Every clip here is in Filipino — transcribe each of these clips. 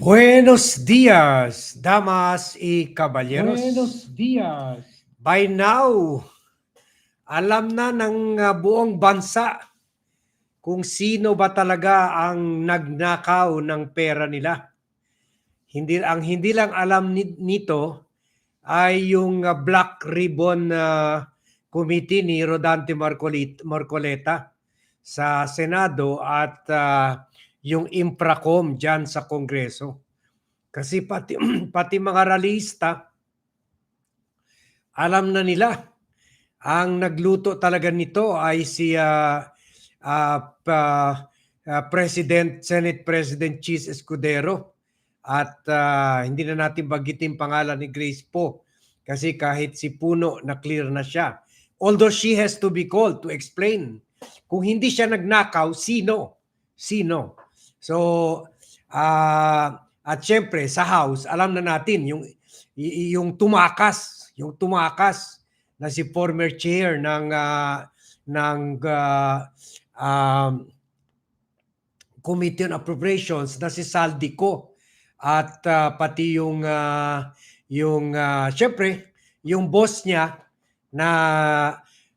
Buenos dias, damas y caballeros. Buenos días. By now, alam na ng uh, buong bansa kung sino ba talaga ang nagnakaw ng pera nila. Hindi ang hindi lang alam ni- nito ay yung uh, Black Ribbon uh, Committee ni Rodante Marcoleta sa Senado at uh, yung Impracom diyan sa Kongreso. Kasi pati pati mga ralista alam na nila. Ang nagluto talaga nito ay si ah, ah, pa- ah, President Senate President Cheese Escudero. At ah, hindi na natin bagitin pangalan ni Grace Po kasi kahit si Puno na clear na siya. Although she has to be called to explain kung hindi siya nagnakaw sino? Sino so ah at syempre sa house alam na natin yung yung tumakas yung tumakas na si former chair ng ah, ng ah, um, Committee on Appropriations na si Saldico at ah, pati yung ah, yung ah, syempre yung boss niya na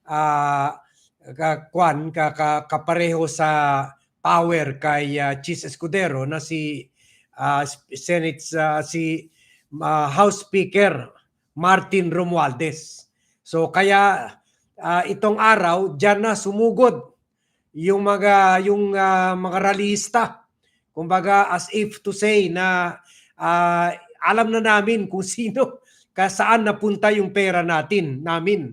ah, ka, kwan ka, ka- kapareho sa power kay ah, Chis Escudero na si ah, Senate ah, si ah, House Speaker Martin Romualdez. So kaya ah, itong araw diyan na sumugod yung mga yung ah, mga ralista. Kumbaga as if to say na ah, alam na namin kung sino ka saan napunta yung pera natin namin.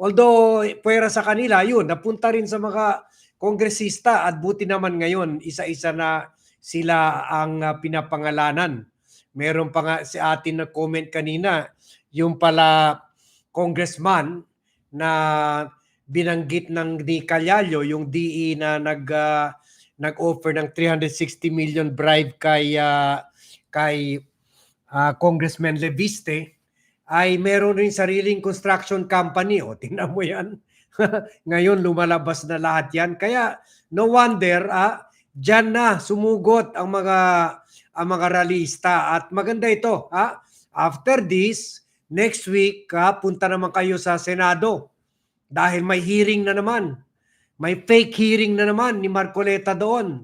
Although pera sa kanila yun napunta rin sa mga kongresista at buti naman ngayon isa-isa na sila ang ah, pinapangalanan. Meron pa nga si atin na comment kanina yung pala congressman na binanggit ng ni Calyallo yung DE na nag ah, nag-offer ng 360 million bribe kay ah, kay ah, Congressman Leviste ay meron rin sariling construction company o tingnan mo yan ngayon lumalabas na lahat yan kaya no wonder ah diyan na sumugot ang mga ang mga ralista at maganda ito ha after this next week ah, punta naman kayo sa Senado dahil may hearing na naman. May fake hearing na naman ni Marcoleta doon.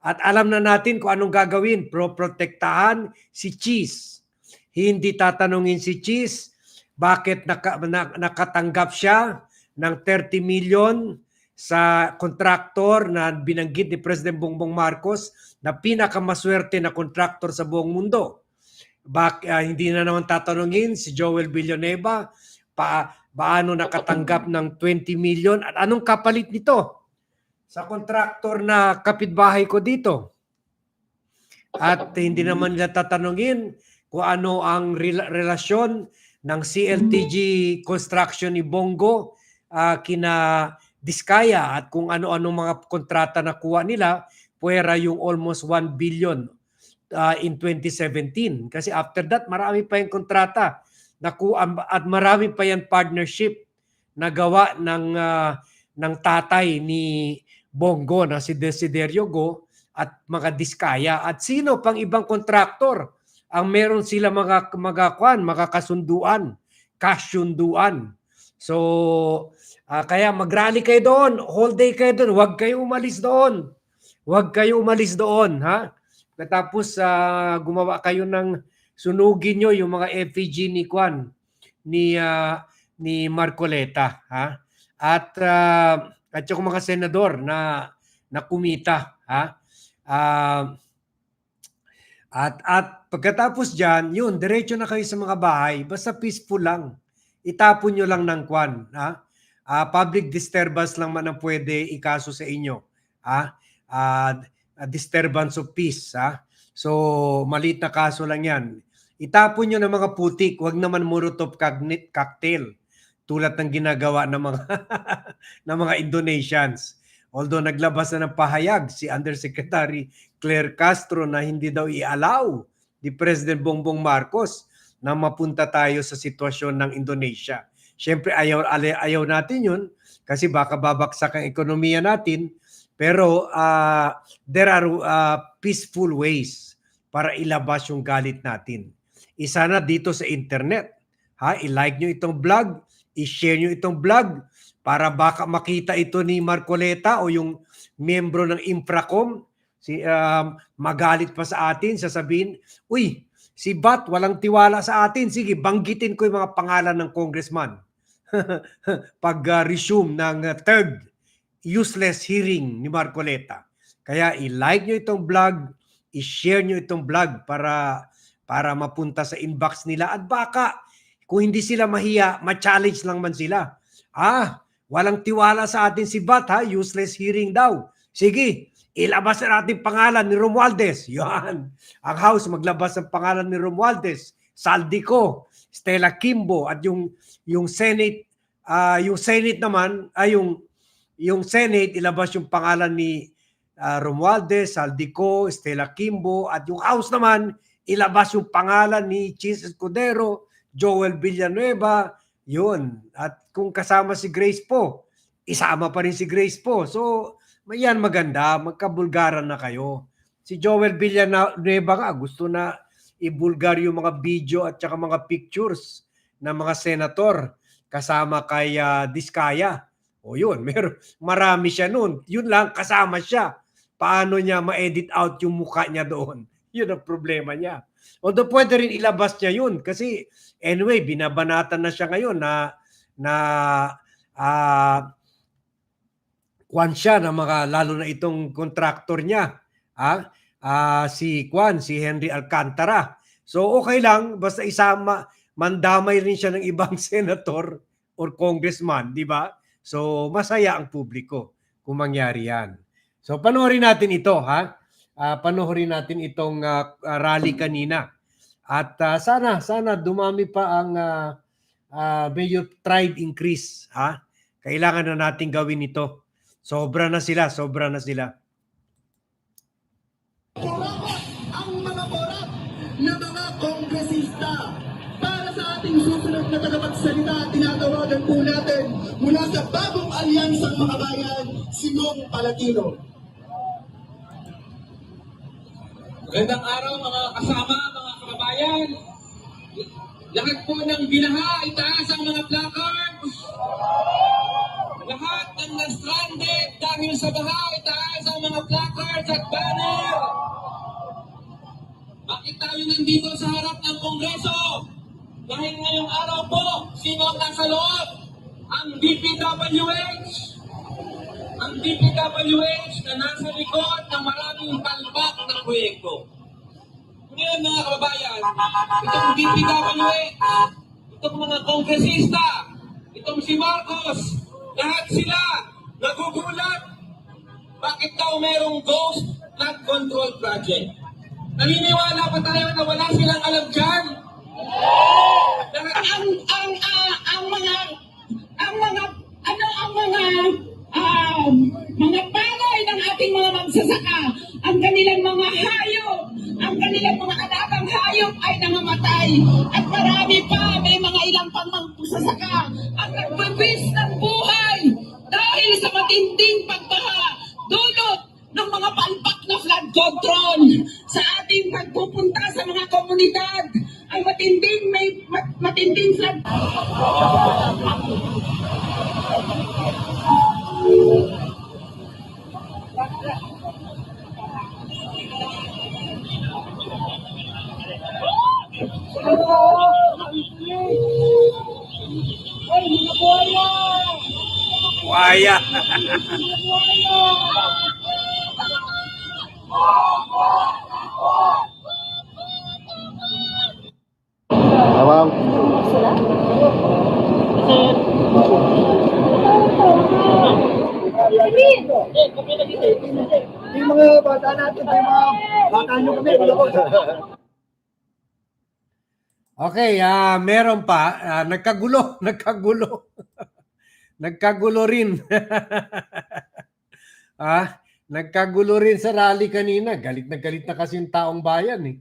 At alam na natin kung anong gagawin. Pro-protektahan si Cheese. Hindi tatanungin si Cheese bakit naka, na- nakatanggap siya ng 30 million sa kontraktor na binanggit ni President Bongbong Marcos na pinakamaswerte na kontraktor sa buong mundo. Bak, ah, hindi na naman tatanungin si Joel Villanueva pa, paano nakatanggap ng 20 million at anong kapalit nito sa kontraktor na kapitbahay ko dito. At hindi naman nila tatanungin kung ano ang rela- relasyon ng CLTG construction ni Bongo ah, kina Diskaya at kung ano-ano mga kontrata na kuha nila puwera yung almost 1 billion uh, in 2017. Kasi after that, marami pa yung kontrata na ku- am- at marami pa yan partnership na gawa ng, ah, ng tatay ni Bongo na si Desiderio Go at mga Diskaya. At sino pang ibang kontraktor ang meron sila mga, mga kwan, mga kasunduan, kasyunduan. So, ah, kaya mag-rally kayo doon, whole day kayo doon, huwag kayo umalis doon. Huwag kayo umalis doon, ha? Tapos ah, gumawa kayo ng sunugin nyo yung mga effigy ni Kwan ni ah, ni Marcoleta, ha? At ah, at yung mga senador na na kumita, ha? Ah, at at pagkatapos diyan, yun, diretso na kayo sa mga bahay, basta peaceful lang. Itapon nyo lang ng kwan, ha? Ah, public disturbance lang man ang pwede ikaso sa inyo? Ah, a disturbance of peace, ha? So, maliit na kaso lang yan. Itapon nyo ng mga putik, wag naman Molotov cognit- cocktail tulad ng ginagawa ng mga ng mga Indonesians. Although naglabas na ng pahayag si Undersecretary Claire Castro na hindi daw i-allow ni President Bongbong Marcos na mapunta tayo sa sitwasyon ng Indonesia. Siyempre ayaw, ayaw natin yun kasi baka babaksak ang ekonomiya natin pero ah, there are ah, peaceful ways para ilabas yung galit natin. Isa na dito sa internet. Ha, i-like nyo itong vlog, i-share nyo itong vlog para baka makita ito ni Marcoleta o yung membro ng Infracom si um, magalit pa sa atin, sasabihin, "Uy, si Bat walang tiwala sa atin. Sige, banggitin ko yung mga pangalan ng congressman." Pag uh, resume ng third useless hearing ni Marcoleta. Kaya i-like nyo itong vlog, i-share nyo itong vlog para para mapunta sa inbox nila at baka kung hindi sila mahiya, ma-challenge lang man sila. Ah, walang tiwala sa atin si Bat ha, useless hearing daw. Sige, ilabas na natin pangalan ni Romualdez. Yan. Ang House maglabas ng pangalan ni Romualdez, Saldico, Stella Kimbo at yung yung Senate ah yung Senate naman ay yung yung Senate ilabas yung pangalan ni uh, Romualdez, Saldico, Stella Kimbo at yung House naman ilabas yung pangalan ni Chis Escudero, Joel Villanueva, yun. At kung kasama si Grace po, isama pa rin si Grace po. So, yan maganda, magkabulgaran na kayo. Si Joel Villanueva nga, gusto na ibulgar yung mga video at saka mga pictures ng mga senator kasama kay uh, Diskaya. O yun, meron, marami siya noon. Yun lang, kasama siya. Paano niya ma-edit out yung mukha niya doon? Yun ang problema niya. Although pwede rin ilabas niya yun kasi anyway, binabanatan na siya ngayon na na uh, kwan siya ng mga lalo na itong contractor niya. Ah, uh, si Kwan, si Henry Alcantara. So okay lang basta isama mandamay rin siya ng ibang senator or congressman, di ba? So masaya ang publiko kung mangyari yan. So panoorin natin ito ha uh, panoorin natin itong uh, rally kanina. At uh, sana sana dumami pa ang uh, uh, medyo tribe increase ha. Kailangan na natin gawin ito. Sobra na sila, sobra na sila. Na tagapagsalita tinatawagan po natin mula sa bagong alyansang mga bayan, Simong Palatino. Magandang araw mga kasama, mga kababayan. Lahat po ng binaha, itaas ang mga placards. Lahat ng na-stranded dahil sa baha, itaas ang mga placards at banner. Bakit tayo nandito sa harap ng Kongreso? Dahil ngayong araw po, sino ang nasa loob? Ang DPWH, ang DPWH na nasa likod ng maraming palpak na proyekto. Ngayon mga kababayan, itong DPWH, itong mga kongresista, itong si Marcos, lahat sila nagugulat. Bakit daw merong ghost flood control project? Naniniwala pa tayo na wala silang alam dyan? Ang ang ang mga ang mga ano ang mga um, mga palay ng ating mga magsasaka, ang kanilang mga hayop, ang kanilang mga alagang hayop ay nangamatay. At marami pa, may mga ilang pang magsasaka ang nagbibis ng buhay dahil sa matinding pagbaha dulot ng mga palpak na flood control sa ating pagpupunta sa mga komunidad ay matinding may mat- matinding flood Ay, mga Mga buhaya! Tamam. Yung mga bata natin, yung mga bata nyo kami. Okay, ah meron pa, ah, nagkagulo, nagkagulo. nagkagulo rin. ah, nagkagulo rin sa rally kanina. Galit na galit na kasi yung taong bayan eh.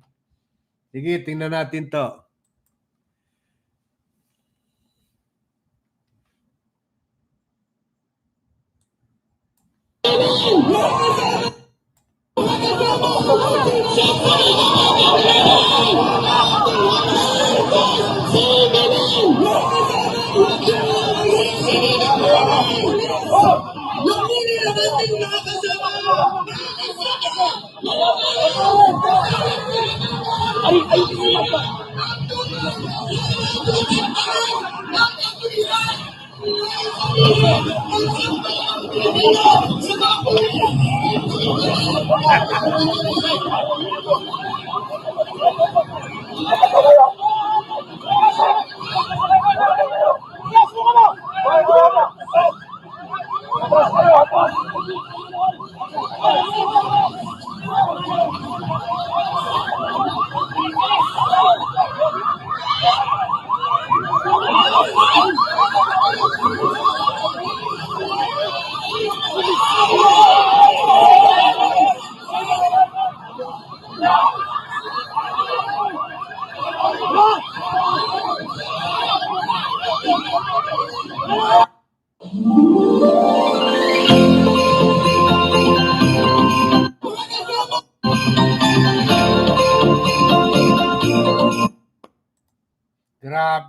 Sige, tingnan natin to. Lumili na ating mga kasama!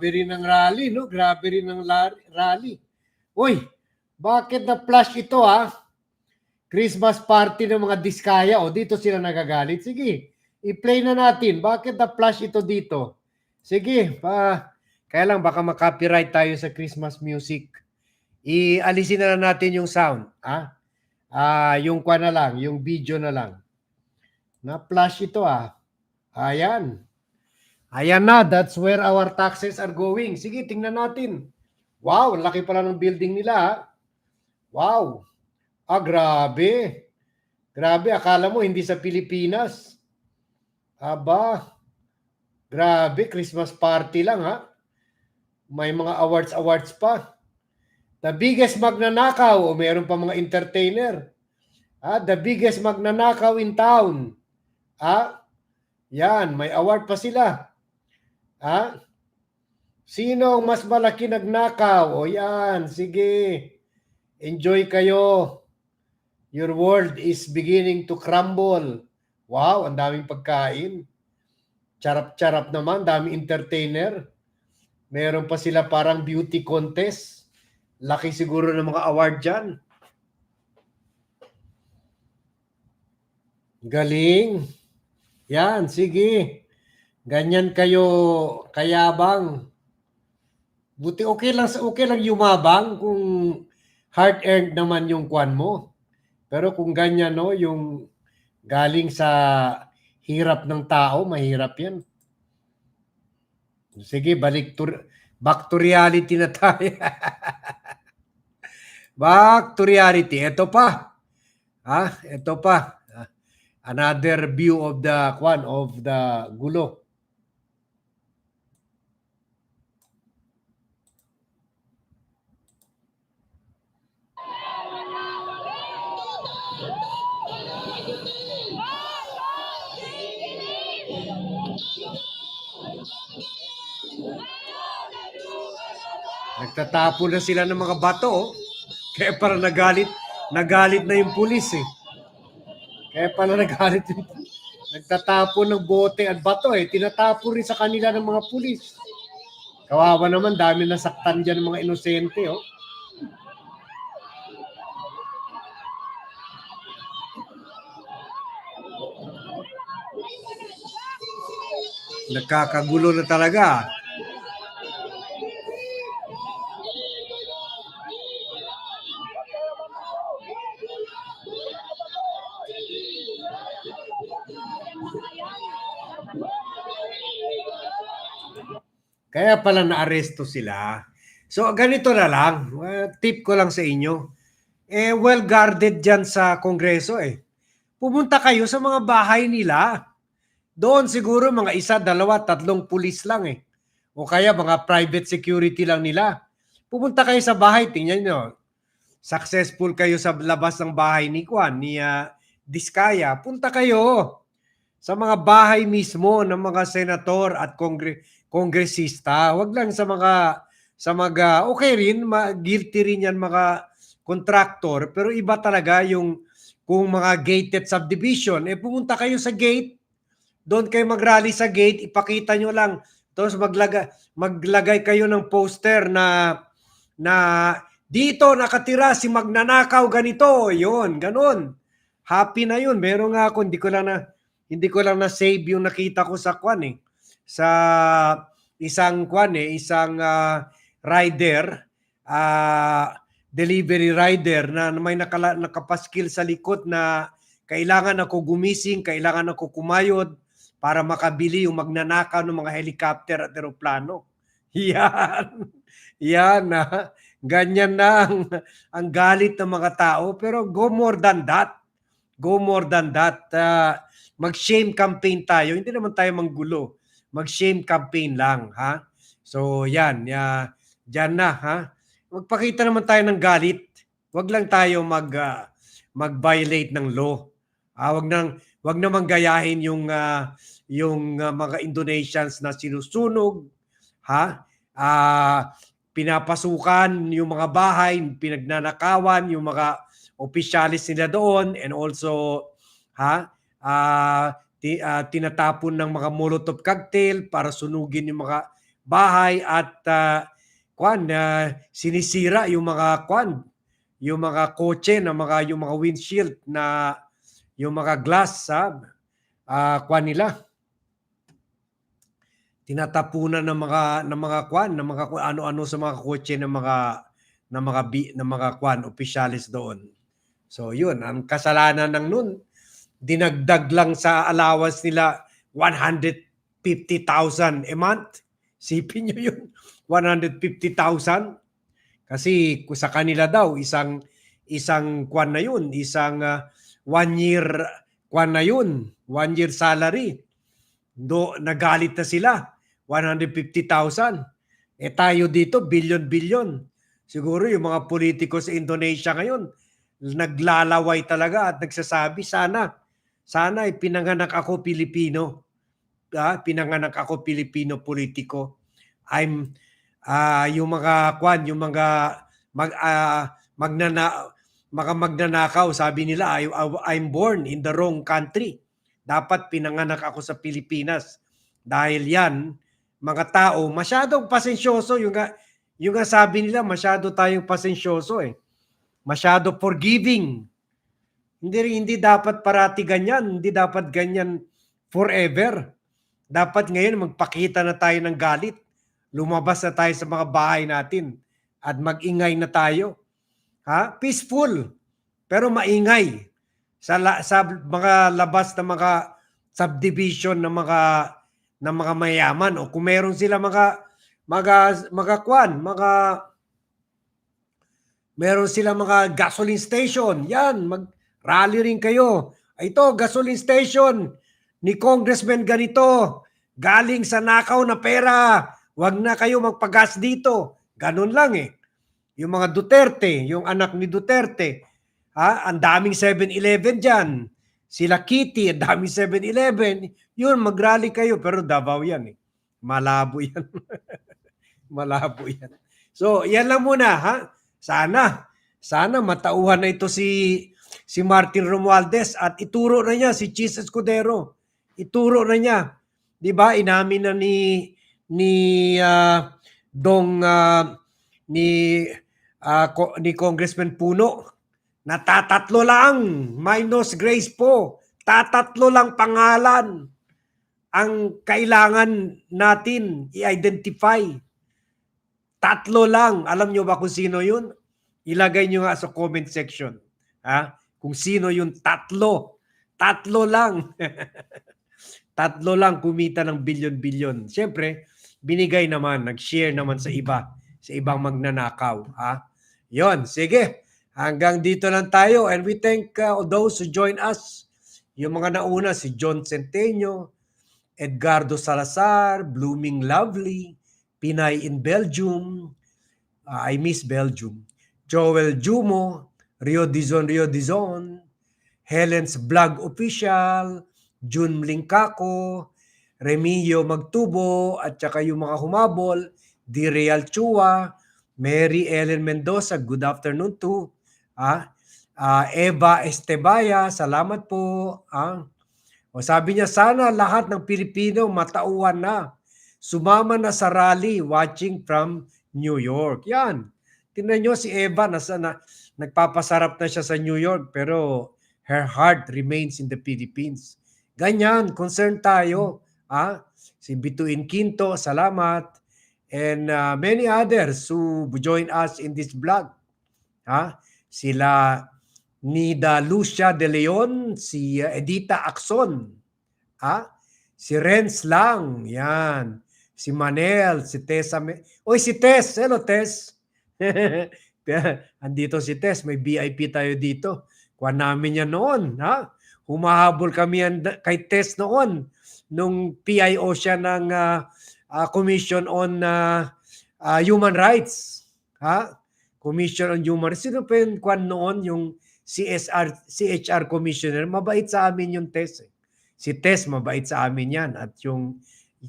Grabe rin ang rally, no? Grabe rin ang rally. Uy, bakit na-flash ito, ha? Christmas party ng mga diskaya. O, dito sila nagagalit. Sige, i-play na natin. Bakit na-flash ito dito? Sige, pa, kaya lang baka makopyright tayo sa Christmas music. Ialisin na natin yung sound. Ha? Ah, yung kwa na lang, yung video na lang. Na-flash ito, ah. Ayan. Ayan na, that's where our taxes are going. Sige, tingnan natin. Wow, ang laki pala ng building nila. Wow. Ah, grabe. Grabe, akala mo hindi sa Pilipinas. Aba. Grabe, Christmas party lang ha. May mga awards awards pa. The biggest magnanakaw o meron pa mga entertainer. Ah, the biggest magnanakaw in town. Ah, yan, may award pa sila. Ha? Sino ang mas malaki nagnakaw? O yan, sige. Enjoy kayo. Your world is beginning to crumble. Wow, ang daming pagkain. Charap-charap naman, daming entertainer. Meron pa sila parang beauty contest. Laki siguro ng mga award dyan. Galing. Yan, sige. Ganyan kayo kayabang. Buti okay lang okay lang yumabang kung hard earned naman yung kwan mo. Pero kung ganyan no, yung galing sa hirap ng tao, mahirap 'yan. Sige, balik to back to reality na tayo. back to reality. Ito pa. Ha? Ito pa. Ah, Another view of the kwan of the gulo. Nagtatapo na sila ng mga bato. oh. Kaya para nagalit, nagalit na yung pulis eh. Kaya pala nagalit yung Nagtatapo ng bote at bato eh. Tinatapo rin sa kanila ng mga pulis. Kawawa naman, dami nasaktan dyan ng mga inosente oh. Nagkakagulo na talaga. Kaya pala naaresto sila. So ganito na lang, uh, tip ko lang sa inyo. Eh well guarded diyan sa Kongreso eh. Pumunta kayo sa mga bahay nila. Doon siguro mga isa, dalawa, tatlong pulis lang eh. O kaya mga private security lang nila. Pumunta kayo sa bahay, tingnan nyo. Successful kayo sa labas ng bahay ni Juan, ni ah, Diskaya. Punta kayo sa mga bahay mismo ng mga senator at kongre kongresista. Huwag lang sa mga sa mga okay rin, ma- guilty rin yan mga contractor, pero iba talaga yung kung mga gated subdivision, eh pumunta kayo sa gate, doon kayo mag-rally sa gate, ipakita nyo lang. Tapos maglaga, maglagay kayo ng poster na na dito nakatira si magnanakaw ganito, yon ganon. Happy na yun. Meron nga ako, hindi ko lang na hindi ko lang na save yung nakita ko sa kwan eh. Sa isang kwan eh, isang ah, rider, ah, delivery rider na may nakala, nakapaskil sa likod na kailangan ako gumising, kailangan ako kumayod para makabili yung magnanakaw ng mga helicopter at eroplano. Yan. Yan na. Ganyan na ang, ang galit ng mga tao. Pero go more than that. Go more than that. Ah, mag-shame campaign tayo. Hindi naman tayo manggulo. Mag-shame campaign lang. ha So yan. Ya, dyan na. ha Magpakita naman tayo ng galit. Huwag lang tayo mag, ah, mag-violate ng law. Ah, wag nang wag namang gayahin yung ah, yung ah, mga Indonesians na sinusunog, ha? Ah, pinapasukan yung mga bahay, pinagnanakawan yung mga opisyalis nila doon and also ha ah, ti- ah, tinatapon ng mga molotov cocktail para sunugin yung mga bahay at ah, kwan ah, sinisira yung mga kwan yung mga kotse na mga yung mga windshield na yung mga glass sa ah kwan nila tinatapunan ng mga ng mga kwan ng mga ano-ano sa mga kotse ng mga ng mga bi, ng mga kwan opisyalis doon. So yun, ang kasalanan ng nun dinagdag lang sa allowance nila 150,000 a month. Sipin nyo yun, 150,000. Kasi sa kanila daw isang isang kwan na yun, isang ah, one year kwan na yun, one year salary. Do nagalit na sila, 150,000. Eh tayo dito billion-billion. Siguro yung mga politiko sa Indonesia ngayon naglalaway talaga at nagsasabi sana sana ay pinanganak ako Pilipino. Ah, pinanganak ako Pilipino politiko. I'm ah yung mga kwan, yung mga mag ah, magnana mga magnanakaw, sabi nila I, I'm born in the wrong country. Dapat pinanganak ako sa Pilipinas. Dahil yan, mga tao, masyadong pasensyoso. Yung nga, yung nga sabi nila, masyado tayong pasensyoso eh. Masyado forgiving. Hindi hindi dapat parati ganyan, hindi dapat ganyan forever. Dapat ngayon magpakita na tayo ng galit. Lumabas na tayo sa mga bahay natin at magingay na tayo. Ha? Peaceful pero maingay sa la, sa mga labas na mga subdivision ng mga ng mga mayaman o kung meron sila mga mga mga kwan, mga meron sila mga gasoline station. Yan, mag-rally rin kayo. Ito, gasoline station ni Congressman ganito. Galing sa nakaw na pera. Huwag na kayo magpagas dito. Ganun lang eh. Yung mga Duterte, yung anak ni Duterte, ha, ang daming 7-Eleven dyan. Sila Kitty, ang daming 7-Eleven. Yun, mag-rally kayo. Pero Davao yan eh. Malabo yan. Malabo yan. So, yan lang muna ha. Sana, sana matauhan na ito si si Martin Romualdez at ituro na niya si Chis Escudero. Ituro na niya. 'Di ba? Inamin na ni ni ah, Dong ah, ni ah, ko- ni Congressman Puno na tatatlo lang minus Grace po. Tatatlo lang pangalan ang kailangan natin i-identify. Tatlo lang. Alam nyo ba kung sino yun? Ilagay nyo nga sa comment section. Ha? Kung sino yung tatlo. Tatlo lang. tatlo lang kumita ng bilyon-bilyon. Siyempre, binigay naman, nag-share naman sa iba, sa ibang magnanakaw. Ha? Yon, sige. Hanggang dito lang tayo. And we thank uh, those who join us. Yung mga nauna, si John Centenio, Edgardo Salazar, Blooming Lovely, Pinay in Belgium, uh, I miss Belgium, Joel Jumo, Rio Dizon, Rio Dizon, Helen's Vlog Official, Jun Mlingkako, Remilio Magtubo, at saka yung mga humabol, Di Real Chua, Mary Ellen Mendoza, good afternoon to, ah, Ah, Eva Estebaya, salamat po. Ah. O sabi niya, sana lahat ng Pilipino matauhan na. Sumama na sa rally watching from New York. Yan. Tingnan nyo si Eva, nasa, na, nagpapasarap na siya sa New York pero her heart remains in the Philippines. Ganyan, concern tayo. Ah, si Bituin Quinto, salamat. And uh, many others who join us in this vlog. Ha? Sila Nida Lucia De Leon, si uh, Edita Axon, ha? Si Renz Lang, yan. Si Manel, si Tessa. Me- Oy, si Tess. Hello, Tess. Andito si Tess. May VIP tayo dito. Kuha namin yan noon. Ha? Humahabol kami kay Tess noon. Nung PIO siya ng ah, ah, Commission on ah, ah, Human Rights. Ha? Commission on Human Rights. Sino pa yung kwan noon? Yung CSR, CHR Commissioner. Mabait sa amin yung Tess. Eh. Si Tess mabait sa amin yan. At yung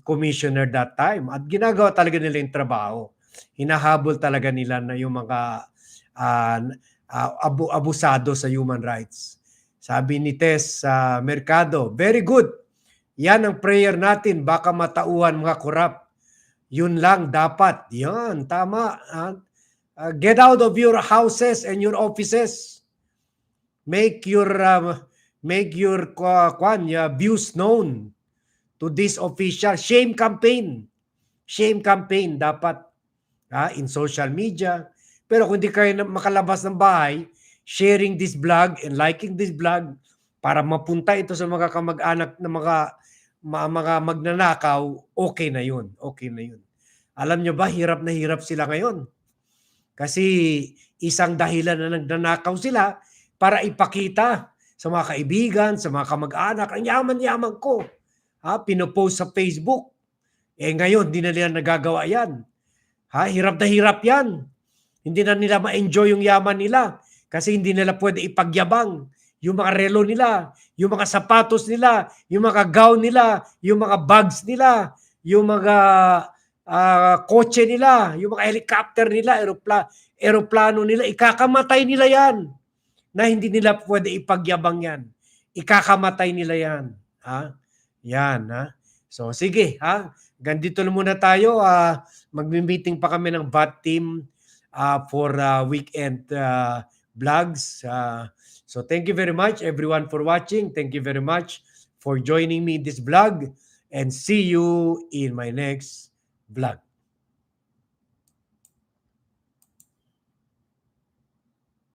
commissioner that time. At ginagawa talaga nila yung trabaho. Hinahabol talaga nila na yung mga ah, ah, abu abusado sa human rights. Sabi ni Tess sa Mercado, very good. Yan ang prayer natin. Baka matauhan mga korap. Yun lang dapat. Yan, tama. Uh, get out of your houses and your offices. Make your um, make your uh, kwan, uh, views known to this official shame campaign. Shame campaign dapat ha, in social media. Pero kung hindi kayo makalabas ng bahay, sharing this vlog and liking this vlog para mapunta ito sa mga kamag-anak na mga mga magnanakaw, okay na yun. Okay na yun. Alam nyo ba, hirap na hirap sila ngayon. Kasi isang dahilan na nagnanakaw sila para ipakita sa mga kaibigan, sa mga kamag-anak, ang yaman-yaman ko. Ha, pinopost sa Facebook. Eh ngayon, di na nila nagagawa yan. Ha, hirap na hirap yan. Hindi na nila ma-enjoy yung yaman nila kasi hindi nila pwede ipagyabang yung mga relo nila, yung mga sapatos nila, yung mga gown nila, yung mga bags nila, yung mga ah, kotse nila, yung mga helicopter nila, aeropla, aeroplano nila, ikakamatay nila yan na hindi nila pwede ipagyabang yan. Ikakamatay nila yan. Ha? Yan, ha? So, sige, ha? Gandito na muna tayo. ah Magmi-meeting pa kami ng BAT team ah, for ah, weekend ah, vlogs. Ah, so, thank you very much, everyone, for watching. Thank you very much for joining me in this vlog. And see you in my next vlog.